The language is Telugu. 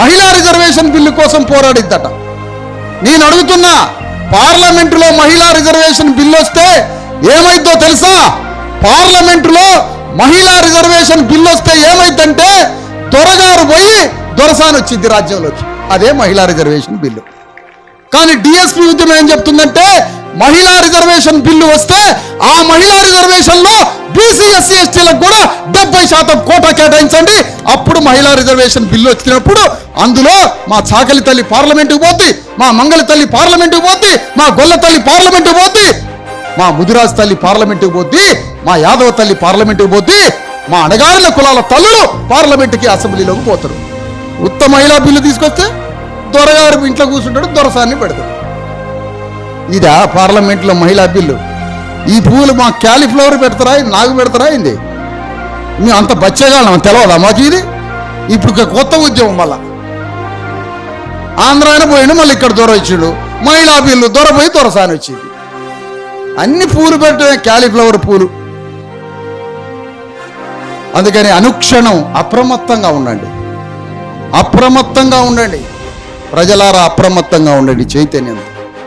మహిళా రిజర్వేషన్ బిల్లు కోసం పోరాడిద్దట. నేను అడుగుతున్నా పార్లమెంటులో మహిళా రిజర్వేషన్ బిల్లు వస్తే ఏమైందో తెలుసా? పార్లమెంటులో మహిళా రిజర్వేషన్ బిల్లు వస్తే ఏమైందంటే దొరగారు పోయి దొరసాని వచ్చింది రాజ్యంలోకి. అదే మహిళా రిజర్వేషన్ బిల్లు. కానీ డిఎస్పి ఉద్యమం ఏం చెప్తుందంటే మహిళా రిజర్వేషన్ బిల్లు వస్తే ఆ మహిళా రిజర్వేషన్లో బీసీ ఎస్సీ ఎస్టీలకు కూడా డెబ్బై శాతం కోటా కేటాయించండి. అప్పుడు మహిళా రిజర్వేషన్ బిల్లు వచ్చినప్పుడు అందులో మా చాకలి తల్లి పార్లమెంటుకు పోద్ది మా మంగళ తల్లి పార్లమెంటుకు పోద్ది మా గొల్ల తల్లి పార్లమెంటుకు పోద్ది మా ముదిరాజ్ తల్లి పార్లమెంటుకు పోద్ది మా యాదవ తల్లి పార్లమెంటుకు పోద్ది మా అణగారిన కులాల తల్లులు పార్లమెంటుకి అసెంబ్లీలోకి పోతారు. ఉత్త మహిళా బిల్లు తీసుకొస్తే దొరగారు ఇంట్లో కూర్చుంటాడు దొరసాన్ని పెడతాడు. ఇదా పార్లమెంట్లో మహిళా బిల్లు. ఈ పువ్వులు మా క్యాలీఫ్లవర్ పెడతారా నాకు పెడతారా ఇది మేము అంత బచ్చగాళ్ళం తెలవదా మాకు ఇది? ఇప్పుడు కొత్త ఉద్యమం మళ్ళా. ఆంధ్రాయన పోయిండు మళ్ళీ ఇక్కడ దొర ఇచ్చిండు మహిళా బిల్లు దొరపోయి దొరసాని వచ్చింది. అన్ని పూలు పెట్టే క్యాలీఫ్లవర్ పూలు. అందుకని అనుక్షణం అప్రమత్తంగా ఉండండి. అప్రమత్తంగా ఉండండి. ప్రజలారా అప్రమత్తంగా ఉండండి చైతన్యంతో